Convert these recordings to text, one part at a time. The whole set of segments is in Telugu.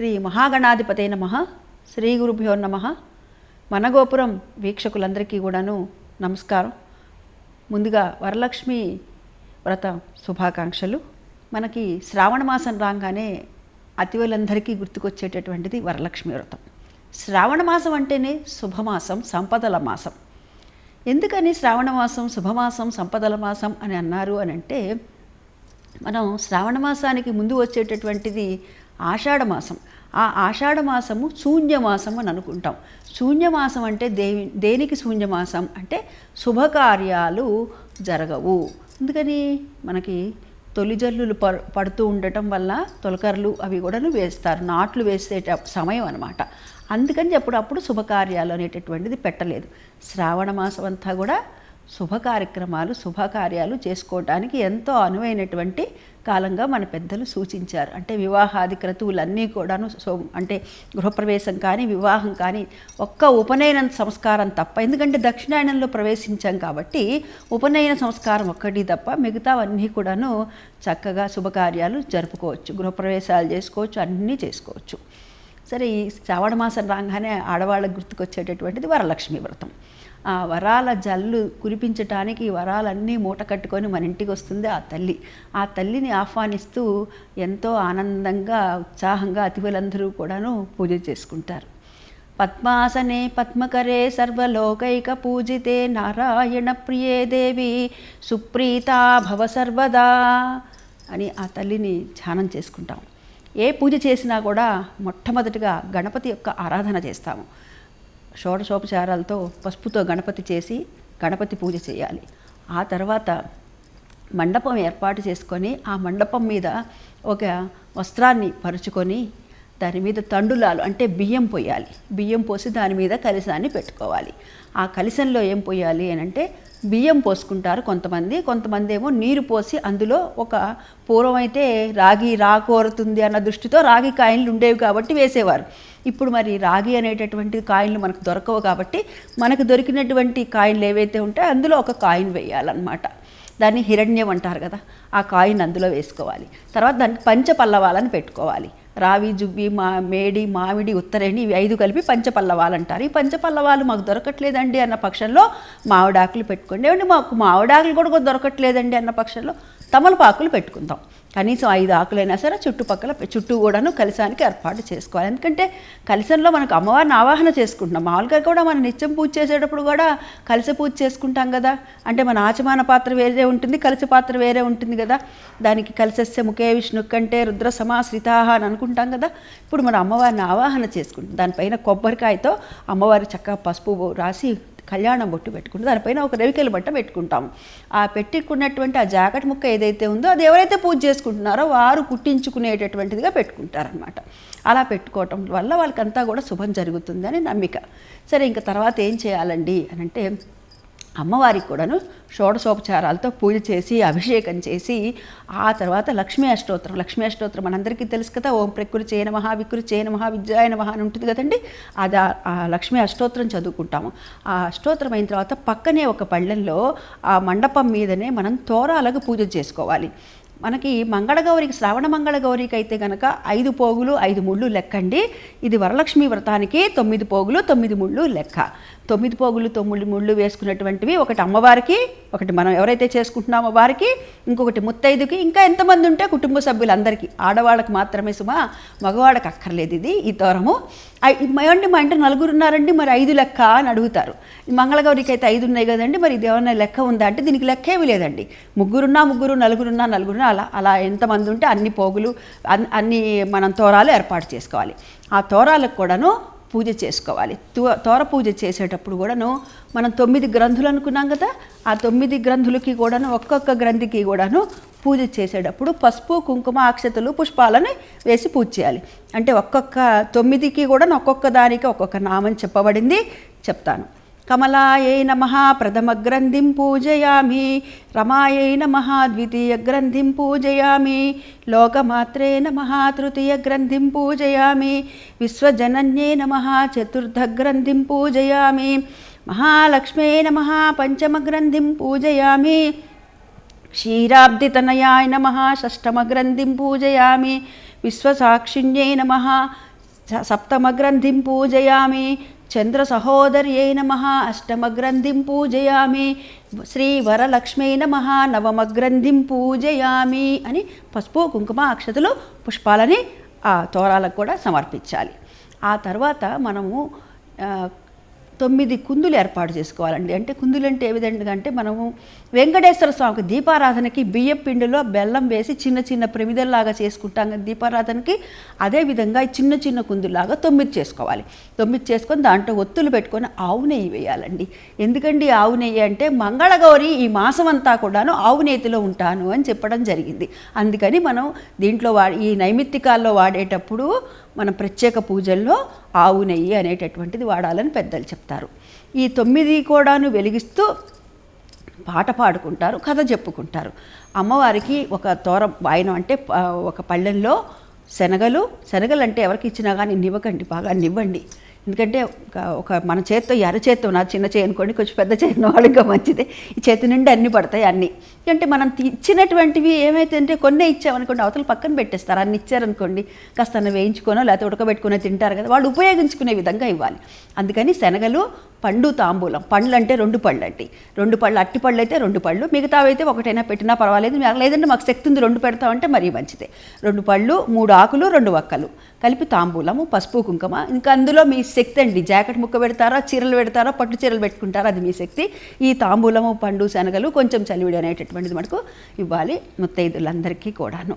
శ్రీ మహాగణాధిపతే నమ. శ్రీ గురుభ్యో నమ. మన గోపురం వీక్షకులందరికీ కూడాను నమస్కారం. ముందుగా వరలక్ష్మి వ్రత శుభాకాంక్షలు. మనకి శ్రావణ మాసం రాగానే అతివలందరికీ గుర్తుకొచ్చేటటువంటిది వరలక్ష్మి వ్రతం. శ్రావణ మాసం అంటేనే శుభమాసం సంపదల మాసం. ఎందుకని శ్రావణ మాసం శుభమాసం సంపదల మాసం అని అన్నారు అని అంటే మనం శ్రావణ మాసానికి ముందు వచ్చేటటువంటిది ఆషాఢమాసం. ఆ ఆషాఢమాసము శూన్యమాసం అని అనుకుంటాం. శూన్యమాసం అంటే దేవి దేనికి శూన్యమాసం అంటే శుభకార్యాలు జరగవు. అందుకని మనకి తొలి జల్లులు ప పడుతూ ఉండటం వల్ల తొలకర్లు అవి కూడాను వేస్తారు. నాట్లు వేసే సమయం అనమాట అందుకని అప్పుడప్పుడు శుభకార్యాలు అనేటటువంటిది పెట్టలేదు. శ్రావణ మాసం అంతా కూడా శుభ కార్యక్రమాలు శుభకార్యాలు చేసుకోవటానికి ఎంతో అనువైనటువంటి కాలంగా మన పెద్దలు సూచించారు. అంటే వివాహాది క్రతువులన్నీ కూడాను సో అంటే గృహప్రవేశం కానీ వివాహం కానీ ఒక్క ఉపనయన సంస్కారం తప్ప ఎందుకంటే దక్షిణాయనంలో ప్రవేశించాం కాబట్టి ఉపనయన సంస్కారం ఒక్కటి తప్ప మిగతావన్నీ కూడాను చక్కగా శుభకార్యాలు జరుపుకోవచ్చు. గృహప్రవేశాలు చేసుకోవచ్చు అన్నీ చేసుకోవచ్చు. సరే ఈ శ్రావణ మాసం రాగానే ఆడవాళ్ళకు గుర్తుకొచ్చేటటువంటిది వరలక్ష్మి వ్రతం. ఆ వరాల జల్లు కురిపించటానికి వరాలన్నీ మూట కట్టుకొని మన ఇంటికి వస్తుంది ఆ తల్లి. ఆ తల్లిని ఆహ్వానిస్తూ ఎంతో ఆనందంగా ఉత్సాహంగా అతిథులందరూ కూడాను పూజ చేసుకుంటారు. పద్మాసనే పద్మకరే సర్వలోకైక పూజితే నారాయణ ప్రియే దేవి సుప్రీతా భవ సర్వదా అని ఆ తల్లిని ధ్యానం చేసుకుంటాం ఏ పూజ చేసినా కూడా మొట్టమొదటిగా గణపతి యొక్క ఆరాధన చేస్తాము. షోడశోపచారాలతో పసుపుతో గణపతి చేసి గణపతి పూజ చేయాలి. ఆ తర్వాత మండపం ఏర్పాటు చేసుకొని ఆ మండపం మీద ఒక వస్త్రాన్ని పరుచుకొని దాని మీద తండులాలు అంటే బియ్యం పోయాలి. బియ్యం పోసి దాని మీద కలిసాన్ని పెట్టుకోవాలి. ఆ కలిసంలో ఏం పోయాలి అని అంటే బియ్యం పోసుకుంటారు కొంతమంది. కొంతమంది ఏమో నీరు పోసి అందులో ఒక పూర్వం అయితే రాగి రాకోరుతుంది అన్న దృష్టితో రాగి కాయిన్లు ఉండేవి కాబట్టి వేసేవారు. ఇప్పుడు మరి రాగి అనేటటువంటి కాయిన్లు మనకు దొరకవు కాబట్టి మనకు దొరికినటువంటి కాయిన్లు ఏవైతే ఉంటాయో అందులో ఒక కాయిన్ వేయాలన్నమాట. దాన్ని హిరణ్యం అంటారు కదా ఆ కాయిన్ అందులో వేసుకోవాలి. తర్వాత దానికి పంచపల్లవాలని పెట్టుకోవాలి. రావి జువ్వి మా మేడి మామిడి ఉత్తరేణి ఇవి ఐదు కలిపి పంచపల్లవాలు అంటారు ఈ పంచపల్లవాలు మాకు దొరకట్లేదండి అన్న పక్షంలో మామిడాకులు పెట్టుకోండి. ఏమండి మాకు మామిడాకులు కూడా దొరకట్లేదండి అన్న పక్షంలో తమలపాకులు పెట్టుకుందాం. కనీసం ఐదు ఆకులైనా సరే చుట్టుపక్కల చుట్టూ కూడాను కలిసానికి ఏర్పాటు చేసుకోవాలి. ఎందుకంటే కలిసంలో మనకు అమ్మవారిని ఆవాహన చేసుకుంటున్నాం. మామూలుగా కూడా మనం నిత్యం పూజ చేసేటప్పుడు కూడా కలిసి పూజ చేసుకుంటాం కదా. అంటే మన ఆచమాన పాత్ర వేరే ఉంటుంది కలిసి పాత్ర వేరే ఉంటుంది కదా. దానికి కలిసస్య ముఖే విష్ణు కంటే రుద్ర సమాశ్రితా అని అనుకుంటాం కదా. ఇప్పుడు మన అమ్మవారిని ఆవాహన చేసుకుంటాం దానిపైన కొబ్బరికాయతో అమ్మవారి చక్కగా పసుపు రాసి కళ్యాణం బొట్టు పెట్టుకుంటే దానిపైన ఒక రవికెల బట్ట పెట్టుకుంటాం ఆ పెట్టుకున్నటువంటి ఆ జాకెట్ ముక్క ఏదైతే ఉందో అది ఎవరైతే పూజ చేసుకుంటున్నారో వారు కుట్టించుకునేటటువంటిదిగా పెట్టుకుంటారనమాట అలా పెట్టుకోవటం వల్ల వాళ్ళకంతా కూడా శుభం జరుగుతుందని నమ్మిక. సరే ఇంకా తర్వాత ఏం చేయాలండి? అని అంటే అమ్మవారికి కూడాను షోడశోపచారాలతో పూజ చేసి అభిషేకం చేసి ఆ తర్వాత లక్ష్మీ అష్టోత్తరం లక్ష్మీ అష్టోత్తరం మనందరికీ తెలుసు కదా ఓం ప్రకృతి చేయన మహా వికృతి చేయన మహా విద్యాయ మహా అని ఉంటుంది కదండి. అది ఆ లక్ష్మీ అష్టోత్తరం చదువుకుంటాము. ఆ అష్టోత్తరం అయిన తర్వాత పక్కనే ఒక పళ్ళెంలో ఆ మండపం మీదనే మనం తోరాలకు పూజ చేసుకోవాలి. మనకి మంగళగౌరికి శ్రావణ మంగళగౌరికి అయితే కనుక ఐదు పోగులు ఐదు ముళ్ళు లెక్కండి. ఇది వరలక్ష్మి వ్రతానికి తొమ్మిది పోగులు తొమ్మిది ముళ్ళు లెక్క. తొమ్మిది పోగులు తొమ్మిది ముళ్ళు వేసుకున్నటువంటివి ఒకటి అమ్మవారికి ఒకటి మనం ఎవరైతే చేసుకుంటున్నామో వారికి ఇంకొకటి ముత్తైదుకి ఇంకా ఎంతమంది ఉంటే కుటుంబ సభ్యులందరికీ. ఆడవాళ్ళకి మాత్రమే సుమా మగవాళ్ళకి అక్కర్లేదు ఇది ఈ తోరము. ఏమండి మా ఇంట్లో నలుగురు ఉన్నారండి మరి ఐదు లెక్క అని అడుగుతారు. మంగళగౌరికి అయితే ఐదు ఉన్నాయి కదండి మరి ఇది ఏమైనా లెక్క ఉందా అంటే దీనికి లెక్క ఏమి లేదండి ముగ్గురున్నా ముగ్గురు నలుగురున్నా నలుగురున్నా అలా అలా ఎంతమంది ఉంటే అన్ని పోగులు అన్ని మనం తోరాలు ఏర్పాటు చేసుకోవాలి. ఆ తోరాలకు కూడాను పూజ చేసుకోవాలి. తోర పూజ చేసేటప్పుడు కూడాను మనం తొమ్మిది గ్రంథులు అనుకున్నాం కదా ఆ తొమ్మిది గ్రంథులకి కూడాను ఒక్కొక్క గ్రంథికి కూడాను పూజ చేసేటప్పుడు పసుపు కుంకుమ అక్షతలు పుష్పాలను వేసి పూజ చేయాలి. అంటే ఒక్కొక్క తొమ్మిదికి కూడా ఒక్కొక్క దానికి ఒక్కొక్క నామం చెప్పబడింది చెప్తాను. కమలాయై నమ ప్రథమ గ్రంథిం పూజయామి రమాయై నమ ద్వితీయ గ్రంథిం పూజయామి లోకమాత్రే నమ తృతీయ గ్రంథిం పూజయామి విశ్వజనన్యే నమ చతుర్థ గ్రంథిం పూజయామి మహాలక్ష్మే నమ పంచమ గ్రంథిం పూజయామి క్షీరాబ్దితనయాయ నమ షష్టమగ్రంథిం పూజయామి విశ్వసాక్షిణ్యై నమ స- సప్తమగ్రంథిం పూజయామి చంద్ర సహోదర్యై నమ. అష్టమగ్రంథిం పూజయామి. శ్రీ వరలక్ష్మీ నమ. నవమగ్రంథిం పూజయామి అని పసుపు కుంకుమ అక్షతలు పుష్పాలని ఆ తోరాలకు కూడా సమర్పించాలి. ఆ తర్వాత మనము తొమ్మిది కుందులు ఏర్పాటు చేసుకోవాలండి. అంటే కుందులు అంటే ఏ విధంగా అంటే మనము వెంకటేశ్వర స్వామికి దీపారాధనకి బియ్యం పిండిలో బెల్లం వేసి చిన్న చిన్న ప్రమిదల్లాగా చేసుకుంటాం. కదా దీపారాధనకి అదేవిధంగా చిన్న చిన్న కుందులాగా తొమ్మిది చేసుకోవాలి. తొమ్మిది చేసుకొని దాంట్లో ఒత్తులు పెట్టుకొని ఆవు నెయ్యి వేయాలండి. ఎందుకండి ఆవు నెయ్యి అంటే మంగళగౌరి ఈ మాసం అంతా కూడాను ఆవు నేతిలో ఉంటాను అని చెప్పడం జరిగింది. అందుకని మనం దీంట్లో వా ఈ నైమిత్తికాల్లో వాడేటప్పుడు మన ప్రత్యేక పూజల్లో ఆవు నెయ్యి అనేటటువంటిది వాడాలని పెద్దలు చెప్తారు. ఈ తొమ్మిది కూడాను వెలిగిస్తూ పాట పాడుకుంటారు కథ చెప్పుకుంటారు. అమ్మవారికి ఒక తోర వాయనం అంటే ఒక పళ్ళెంలో శనగలు శనగలు అంటే ఎవరికి ఇచ్చినా కానీ నివ్వకండి బాగా నివ్వండి. ఎందుకంటే ఒక- ఒక మన చేత్తో ఎర్ర చేత్తో నా చిన్న చేయి అనుకోండి కొంచెం పెద్ద చేయి వాళ్ళు ఇంకా మంచిదే. ఈ చేతి నుండి అన్నీ పడతాయి అన్నీ. అంటే మనం ఇచ్చినటువంటివి ఏమైతే అంటే కొన్నే ఇచ్చామనుకోండి అవతల పక్కన పెట్టేస్తారు. అన్ని ఇచ్చారనుకోండి కాస్త వేయించుకోనో లేకపోతే ఉడకబెట్టుకునే తింటారు కదా వాళ్ళు ఉపయోగించుకునే విధంగా ఇవ్వాలి. అందుకని శనగలు పండు తాంబూలం. పండ్లు అంటే రెండు పళ్ళు అండి రెండు పళ్ళు అట్టి పళ్ళు అయితే రెండు పళ్ళు. మిగతావి అయితే ఒకటైనా పెట్టినా పర్వాలేదు. లేదంటే మాకు శక్తి ఉంది రెండు పెడతామంటే మరీ మంచిదే. రెండు పళ్ళు మూడు ఆకులు రెండు వక్కలు. కలిపి తాంబూలము పసుపు కుంకుమ. ఇంకా అందులో మీ శక్తి అండి. జాకెట్ ముక్క పెడతారా చీరలు పెడతారా పట్టు చీరలు పెట్టుకుంటారా అది మీ శక్తి. ఈ తాంబూలము పండు శనగలు కొంచెం చలివిడి అనేటటువంటిది మనకు ఇవ్వాలి ముత్తైదులందరికీ కూడాను.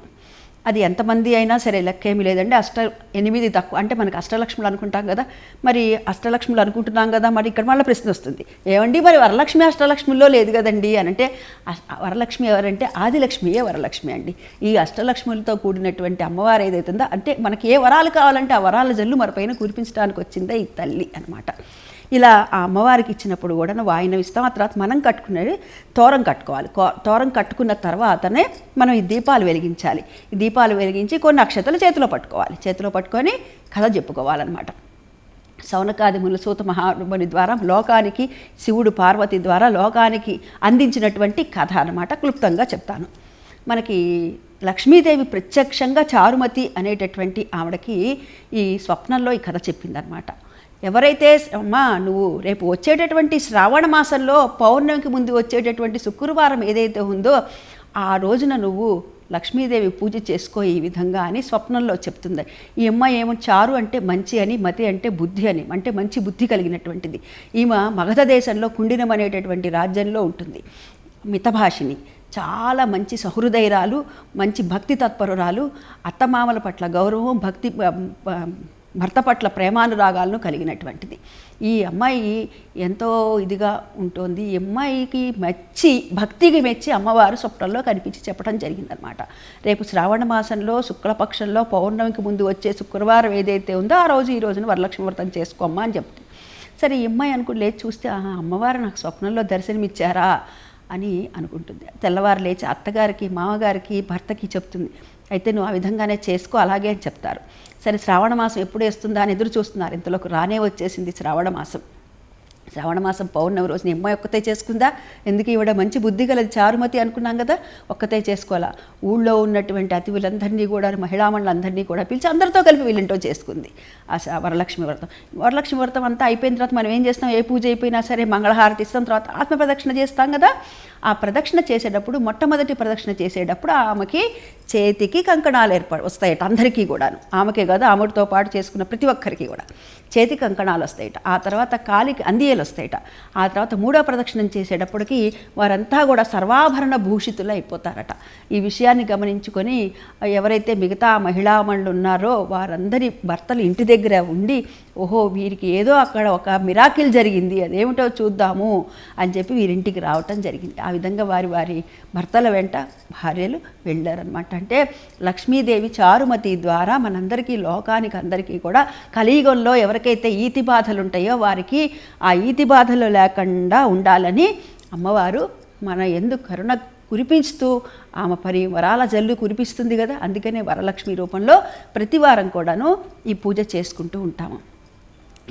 అది ఎంతమంది అయినా సరే లెక్కేమీ లేదండి. అష్ట ఎనిమిది తక్కువ. అంటే మనకి అష్టలక్ష్ములు అనుకుంటాం కదా. మరి అష్టలక్ష్ములు అనుకుంటున్నాం కదా. మరి ఇక్కడ మళ్ళీ ప్రశ్న వస్తుంది. ఏమండి? మరి వరలక్ష్మి అష్టలక్ష్ముల్లో లేదు కదండి అని అంటే వరలక్ష్మి ఎవరంటే ఆదిలక్ష్మియే వరలక్ష్మి అండి? ఈ అష్టలక్ష్ములతో కూడినటువంటి అమ్మవారు ఏదైతుందో అంటే మనకి ఏ వరాలు కావాలంటే ఆ వరాల జల్లు మన కురిపించడానికి వచ్చిందే ఈ తల్లి అనమాట ఇలా ఆ అమ్మవారికి ఇచ్చినప్పుడు కూడా వాయినం ఇస్తాం ఆ తర్వాత మనం కట్టుకునేది తోరం కట్టుకోవాలి. కో- తోరం కట్టుకున్న తర్వాతనే మనం ఈ దీపాలు వెలిగించాలి. ఈ దీపాలు వెలిగించి కొన్ని అక్షతలు చేతిలో పట్టుకోవాలి. చేతిలో పట్టుకొని కథ చెప్పుకోవాలన్నమాట. సౌనకాది ములసూత మహానుభుని ద్వారా లోకానికి శివుడు పార్వతి ద్వారా లోకానికి అందించినటువంటి కథ అన్నమాట క్లుప్తంగా చెప్తాను. మనకి లక్ష్మీదేవి ప్రత్యక్షంగా చారుమతి అనేటటువంటి ఆవిడకి ఈ స్వప్నంలో ఈ కథ చెప్పిందనమాట ఎవరైతే అమ్మా నువ్వు రేపు వచ్చేటటువంటి శ్రావణ మాసంలో పౌర్ణమికి ముందు వచ్చేటటువంటి శుక్రవారం ఏదైతే ఉందో ఆ రోజున నువ్వు లక్ష్మీదేవి పూజ చేసుకో ఈ విధంగా అని స్వప్నంలో చెప్తుంది. ఈ అమ్మ ఏమో చారు అంటే మంచి అని మతి అంటే బుద్ధి అని అంటే మంచి బుద్ధి కలిగినటువంటిది. ఈమె మగధ దేశంలో కుండినం అనేటటువంటి రాజ్యంలో ఉంటుంది. మితభాషిని చాలా మంచి సహృదయరాలు మంచి భక్తి తత్పరురాలు అత్తమామల పట్ల గౌరవం భక్తి భర్త పట్ల ప్రేమానురాగాలను కలిగినటువంటిది. ఈ అమ్మాయి ఎంతో ఇదిగా ఉంటుంది. ఈ అమ్మాయికి మెచ్చి భక్తికి మెచ్చి అమ్మవారు స్వప్నంలో కనిపించి చెప్పడం జరిగిందనమాట రేపు శ్రావణ మాసంలో శుక్లపక్షంలో పౌర్ణమికి ముందు వచ్చే శుక్రవారం ఏదైతే ఉందో ఆ రోజు ఈ రోజున వరలక్ష్మి వ్రతం చేసుకోమ్మా అని చెప్తుంది సరే ఈ అమ్మాయి అనుకుని లేచి చూస్తే ఆహా అమ్మవారు నాకు స్వప్నంలో దర్శనమిచ్చారా? అని అనుకుంటుంది. తెల్లవారు లేచి అత్తగారికి మామగారికి భర్తకి చెప్తుంది. అయితే నువ్వు ఆ విధంగానే చేసుకో అలాగే అని చెప్తారు. సరే శ్రావణ మాసం ఎప్పుడు వేస్తుందా అని ఎదురు చూస్తున్నారు. ఇంతలోకి రానే వచ్చేసింది శ్రావణ మాసం. శ్రావణ మాసం పౌర్ణమి రోజున ఈ అమ్మాయి ఒక్కతే చేసుకుందా? ఎందుకు ఈవిడ మంచి బుద్ధి గలది? చారుమతి అనుకున్నాం కదా ఒక్కతే చేసుకోవాలా? ఊళ్ళో ఉన్నటువంటి అతిథులందరినీ కూడా మహిళామణులందరినీ కూడా పిలిచి అందరితో కలిపి వీళ్ళంటో చేసుకుంది. ఆ వరలక్ష్మి వ్రతం. వరలక్ష్మి వ్రతం అంతా అయిపోయిన తర్వాత మనం ఏం చేస్తాం? ఏ పూజ అయిపోయినా సరే మంగళహారతి ఇస్తాం తర్వాత ఆత్మ ప్రదక్షిణ చేస్తాం కదా. ఆ ప్రదక్షిణ చేసేటప్పుడు మొట్టమొదటి ప్రదక్షిణ చేసేటప్పుడు ఆమెకి చేతికి కంకణాలు ఏర్పడి వస్తాయట అందరికీ కూడాను. ఆమెకే కదా ఆమెతో పాటు చేసుకున్న ప్రతి ఒక్కరికి కూడా. చేతి కంకణాలు వస్తాయట. ఆ తర్వాత కాలికి అందియలు వస్తాయట. ఆ తర్వాత మూడో ప్రదక్షిణం చేసేటప్పటికి వారంతా కూడా సర్వాభరణ భూషితులు అయిపోతారట. ఈ విషయాన్ని గమనించుకొని ఎవరైతే మిగతా మహిళామణులు ఉన్నారో వారందరి భర్తలు ఇంటి దగ్గర ఉండి ఓహో వీరికి ఏదో అక్కడ ఒక మిరాకిల్ జరిగింది అదేమిటో చూద్దాము అని చెప్పి వీరింటికి రావటం జరిగింది. ఆ విధంగా వారి వారి భర్తల వెంట భార్యలు వెళ్ళారనమాట అంటే లక్ష్మీదేవి చారుమతి ద్వారా మనందరికీ లోకానికి అందరికీ కూడా కలియుగంలో ఎవరికైతే ఈతి బాధలు ఉంటాయో వారికి ఆ ఈతి బాధలు లేకుండా ఉండాలని అమ్మవారు మన ఎందు కరుణ కురిపిస్తూ ఆమె పరి వరాల జల్లు కురిపిస్తుంది కదా అందుకనే వరలక్ష్మి రూపంలో ప్రతి వారం కూడాను ఈ పూజ చేసుకుంటూ ఉంటాము.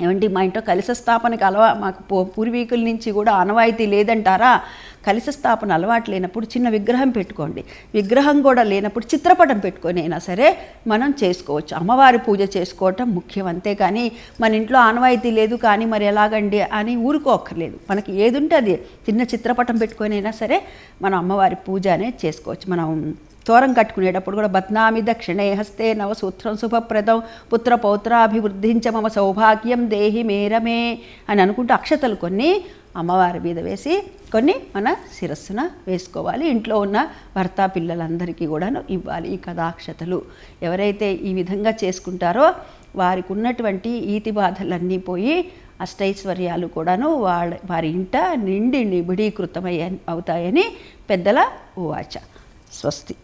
ఏమండి మా ఇంట్లో కలిస స్థాపనకి అలవా మాకు పూర్వీకుల నుంచి కూడా ఆనవాయితీ లేదంటారా? కలిస స్థాపన అలవాటు లేనప్పుడు చిన్న విగ్రహం పెట్టుకోండి. విగ్రహం కూడా లేనప్పుడు చిత్రపటం పెట్టుకొని అయినా సరే మనం చేసుకోవచ్చు. అమ్మవారి పూజ చేసుకోవటం ముఖ్యం అంతేకాని మన ఇంట్లో ఆనవాయితీ లేదు కానీ మరి ఎలాగండి అని ఊరుకోక్కర్లేదు. మనకి ఏది ఉంటే అది చిన్న చిత్రపటం పెట్టుకొని అయినా సరే మనం అమ్మవారి పూజ అనేది చేసుకోవచ్చు. మనం తోరం కట్టుకునేటప్పుడు కూడా బద్నామి దక్షిణే హస్తే నవసూత్రం శుభప్రదం. పుత్ర పౌత్రాభివృద్ధించ మమ సౌభాగ్యం దేహి మేరమే అని అనుకుంటూ అక్షతలు కొన్ని అమ్మవారి మీద వేసి కొన్ని మన శిరస్సున వేసుకోవాలి. ఇంట్లో ఉన్న భర్త పిల్లలందరికీ కూడాను ఇవ్వాలి ఈ కథాక్షతలు. ఎవరైతే ఈ విధంగా చేసుకుంటారో వారికి ఉన్నటువంటి ఈతి బాధలన్నీ పోయి అష్టైశ్వర్యాలు కూడాను వాళ్ళ వారి ఇంట నిండి నిబిడీకృతమయ్య అవుతాయని పెద్దల ఉవాచ. స్వస్తి.